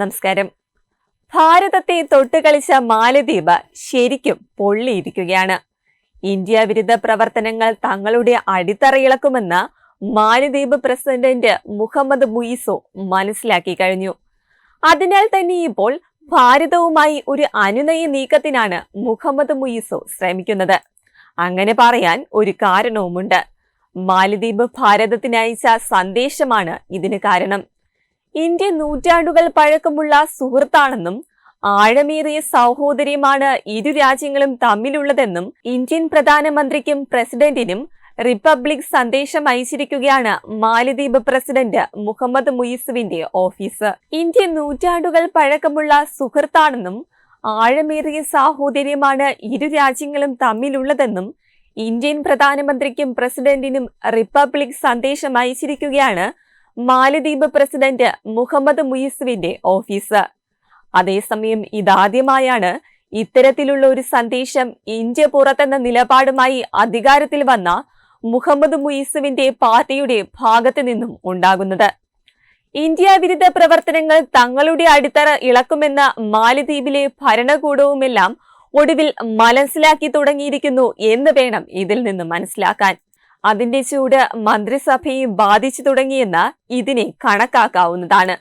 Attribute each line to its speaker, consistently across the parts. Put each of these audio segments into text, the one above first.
Speaker 1: നമസ്കാരം. ഭാരതത്തെ തൊട്ടുകളിച്ച മാലദ്വീപ് ശരിക്കും പൊള്ളിയിരിക്കുകയാണ്. ഇന്ത്യ വിരുദ്ധ പ്രവർത്തനങ്ങൾ തങ്ങളുടെ അടിത്തറയിളക്കുമെന്ന് മാലദ്വീപ് പ്രസിഡന്റ് മുഹമ്മദ് മുയിസോ മനസ്സിലാക്കി കഴിഞ്ഞു. അതിനാൽ തന്നെ ഇപ്പോൾ ഭാരതവുമായി ഒരു അനുനയ നീക്കത്തിനാണ് മുഹമ്മദ് മുയിസോ ശ്രമിക്കുന്നത്. അങ്ങനെ പറയാൻ ഒരു കാരണവുമുണ്ട്. മാലദ്വീപ് ഭാരതത്തിന് അയച്ച സന്ദേശമാണ് ഇതിന് കാരണം. ഇന്ത്യ നൂറ്റാണ്ടുകൾ പഴക്കമുള്ള സുഹൃത്താണെന്നും ആഴമേറിയ സൗഹോദര്യമാണ് ഇരു രാജ്യങ്ങളും തമ്മിലുള്ളതെന്നും ഇന്ത്യൻ പ്രധാനമന്ത്രിക്കും പ്രസിഡന്റിനും റിപ്പബ്ലിക് സന്ദേശം അയച്ചിരിക്കുകയാണ് മാലദ്വീപ് പ്രസിഡന്റ് മുഹമ്മദ് മുയിസുവിന്റെ ഓഫീസ്. ഇന്ത്യ നൂറ്റാണ്ടുകൾ പഴക്കമുള്ള സുഹൃത്താണെന്നും ആഴമേറിയ സാഹോദര്യമാണ് ഇരു രാജ്യങ്ങളും തമ്മിലുള്ളതെന്നും ഇന്ത്യൻ പ്രധാനമന്ത്രിക്കും പ്രസിഡന്റിനും റിപ്പബ്ലിക് സന്ദേശം അയച്ചിരിക്കുകയാണ് മാലദ്വീപ് പ്രസിഡന്റ് മുഹമ്മദ് മുയിസുവിന്റെ ഓഫീസ്. അതേസമയം ഇതാദ്യമായാണ് ഇത്തരത്തിലുള്ള ഒരു സന്ദേശം ഇന്ത്യ പുറത്തെന്ന നിലപാടുമായി അധികാരത്തിൽ വന്ന മുഹമ്മദ് മുയിസുവിന്റെ പാർട്ടിയുടെ ഭാഗത്തു നിന്നും ഉണ്ടാകുന്നത്. ഇന്ത്യ വിരുദ്ധ പ്രവർത്തനങ്ങൾ തങ്ങളുടെ അടിത്തറ ഇളക്കുമെന്ന മാലദ്വീപിലെ ഭരണകൂടവുമെല്ലാം ഒടുവിൽ മനസ്സിലാക്കി തുടങ്ങിയിരിക്കുന്നു എന്ന് വേണം ഇതിൽ നിന്ന് മനസ്സിലാക്കാൻ. അതിന്റെ ചൂട് മന്ത്രിസഭയെ ബാധിച്ചു തുടങ്ങിയെന്ന് ഇതിനെ കണക്കാക്കാവുന്നതാണ്.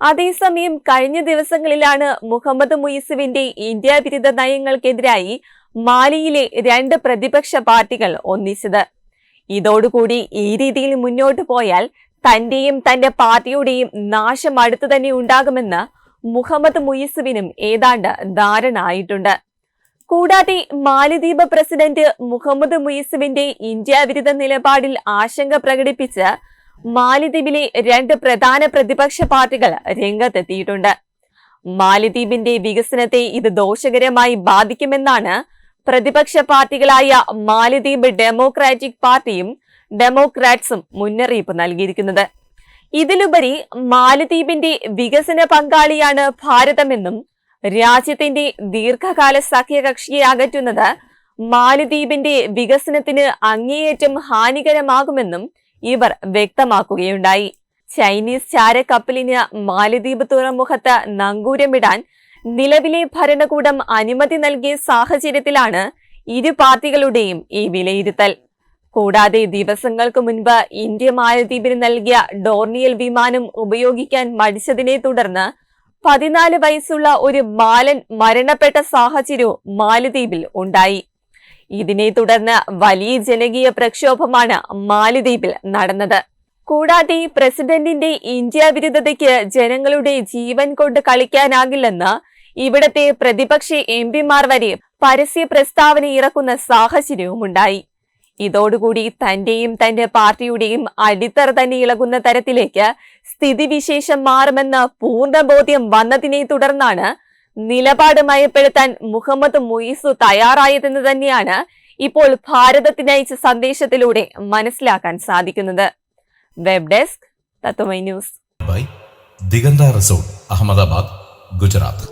Speaker 1: അതേസമയം കഴിഞ്ഞ ദിവസങ്ങളിലാണ് മുഹമ്മദ് മുയിസുവിന്റെ ഇന്ത്യ വിരുദ്ധ നയങ്ങൾക്കെതിരായി മാലിയിലെ രണ്ട് പ്രതിപക്ഷ പാർട്ടികൾ ഒന്നിച്ചത്. ഇതോടുകൂടി ഈ രീതിയിൽ മുന്നോട്ടു പോയാൽ തന്റെയും തന്റെ പാർട്ടിയുടെയും നാശം അടുത്തു തന്നെ ഉണ്ടാകുമെന്ന് മുഹമ്മദ് മുയിസുവിനും ഏതാണ്ട് ധാരണ ആയിട്ടുണ്ട്. കൂടാതെ മാലിദ്വീപ് പ്രസിഡന്റ് മുഹമ്മദ് മുയിസുവിന്റെ ഇന്ത്യ വിരുദ്ധ നിലപാടിൽ ആശങ്ക പ്രകടിപ്പിച്ച് മാലിദ്വീപിലെ രണ്ട് പ്രധാന പ്രതിപക്ഷ പാർട്ടികൾ രംഗത്തെത്തിയിട്ടുണ്ട്. മാലിദ്വീപിന്റെ വികസനത്തെ ഇത് ദോഷകരമായി ബാധിക്കുമെന്നാണ് പ്രതിപക്ഷ പാർട്ടികളായ മാലിദ്വീപ് ഡെമോക്രാറ്റിക് പാർട്ടിയും ഡെമോക്രാറ്റ്സും മുന്നറിയിപ്പ് നൽകിയിരിക്കുന്നത്. ഇതിലുപരി മാലദ്വീപിന്റെ വികസന പങ്കാളിയാണ് ഭാരതമെന്നും രാജ്യത്തിന്റെ ദീർഘകാല സഖ്യകക്ഷിയെ അകറ്റുന്നത് മാലദ്വീപിന്റെ വികസനത്തിന് അങ്ങേയറ്റം ഹാനികരമാകുമെന്നും ഇവർ വ്യക്തമാക്കുകയുണ്ടായി. ചൈനീസ് ചാരക്കപ്പലിന് മാലദ്വീപ് തുറമുഖത്ത് നങ്കൂരമിടാൻ നിലവിലെ ഭരണകൂടം അനുമതി നൽകിയ സാഹചര്യത്തിലാണ് ഇരു പാർട്ടികളുടെയും ഈ വിലയിരുത്തൽ. കൂടാതെ ദിവസങ്ങൾക്ക് മുൻപ് ഇന്ത്യ മാലദ്വീപിന് നൽകിയ ഡോർണിയൽ വിമാനം ഉപയോഗിക്കാൻ മടിച്ചതിനെ തുടർന്ന് പതിനാല് വയസ്സുള്ള ഒരു ബാലൻ മരണപ്പെട്ട സാഹചര്യവും മാലദ്വീപിൽ ഉണ്ടായി. ഇതിനെ തുടർന്ന് വലിയ ജനകീയ പ്രക്ഷോഭമാണ് മാലദ്വീപിൽ നടന്നത്. കൂടാതെ പ്രസിഡന്റിന്റെ ഇന്ത്യ വിരുദ്ധതയ്ക്ക് ജനങ്ങളുടെ ജീവൻ കൊണ്ട് കളിക്കാനാകില്ലെന്ന് ഇവിടത്തെ പ്രതിപക്ഷ എം പിമാർ വരെ പരസ്യ പ്രസ്താവന ഇറക്കുന്ന സാഹചര്യവുമുണ്ടായി. ഇതോടുകൂടി തന്റെയും തന്റെ പാർട്ടിയുടെയും അടിത്തറ തന്നെ ഇളകുന്ന തരത്തിലേക്ക് സ്ഥിതിവിശേഷം മാറുമെന്ന പൂർണ ബോധ്യം വന്നതിനെ തുടർന്നാണ് നിലപാട് മയപ്പെടുത്താൻ മുഹമ്മദ് മുയിസു തയ്യാറായതെന്ന് തന്നെയാണ് ഇപ്പോൾ ഭാരതത്തിനയച്ച സന്ദേശത്തിലൂടെ മനസ്സിലാക്കാൻ സാധിക്കുന്നത്. Web desk Tatvamayi news.
Speaker 2: Diganta resort Ahmedabad Gujarat.